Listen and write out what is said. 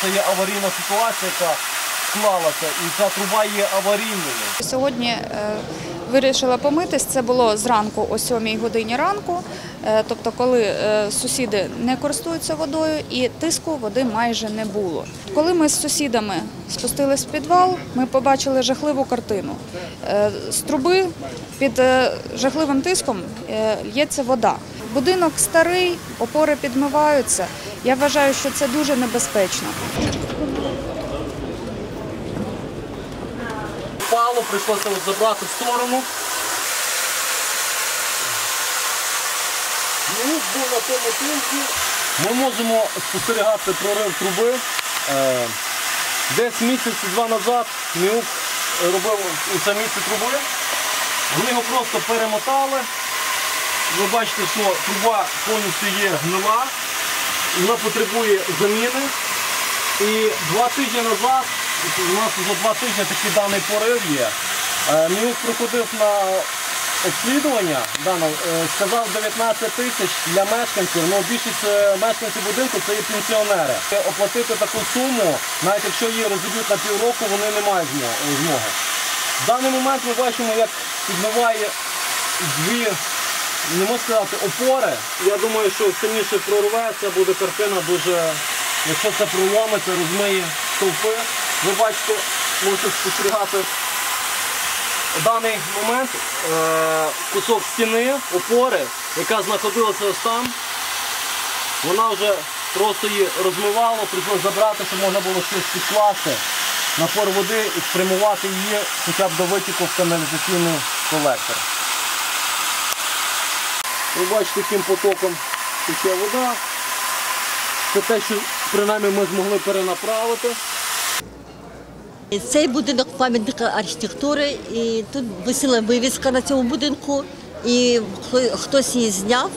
це є аварійна ситуація, яка склалася, і ця труба є аварійною. Сьогодні е, вирішила помитись. Це було зранку о 7 годині ранку, е, тобто коли е, сусіди не користуються водою і тиску води майже не було. Коли ми з сусідами спустились в підвал, ми побачили жахливу картину. З труби під жахливим тиском лється вода. Будинок старий, опори підмиваються. Я вважаю, що це дуже небезпечно. Впало, прийшлося забрати в сторону. Мінус був на тому тинку. Ми можемо спостерігати прорив труби. Е, Десь місяць-два назад Міук робив це місце труби. Вони його просто перемотали. Ви бачите, що труба повністю є гнила, вона потребує заміни. І два тижні назад, у нас вже два тижні такий даний порив є. Е, приходив на обслідування, дано, е, сказав 19 тисяч для мешканців, але більшість е, мешканців будинку це є пенсіонери. Оплатити таку суму, навіть якщо її розіб'ють на півроку, вони не мають змоги. В даний момент ми бачимо, як підмиває дві, не можу сказати, опори. Я думаю, що сильніше прорве, це буде картина дуже, якщо це проломиться, розмиє стовпи. Ви бачите, можете спостерігати в даний момент е, кусок стіни, опори, яка знаходилася ось там, вона вже просто її розмивало, прийшлося забрати, щоб можна було щось підкласти, напор води і спрямувати її хоча б до витіку в каналізаційний колектор. Ви бачите, яким потоком тече вода. Це те, що принаймні ми змогли перенаправити. Цей будинок пам'ятник архітектури, і тут висіла вивіска на цьому будинку, і хтось її зняв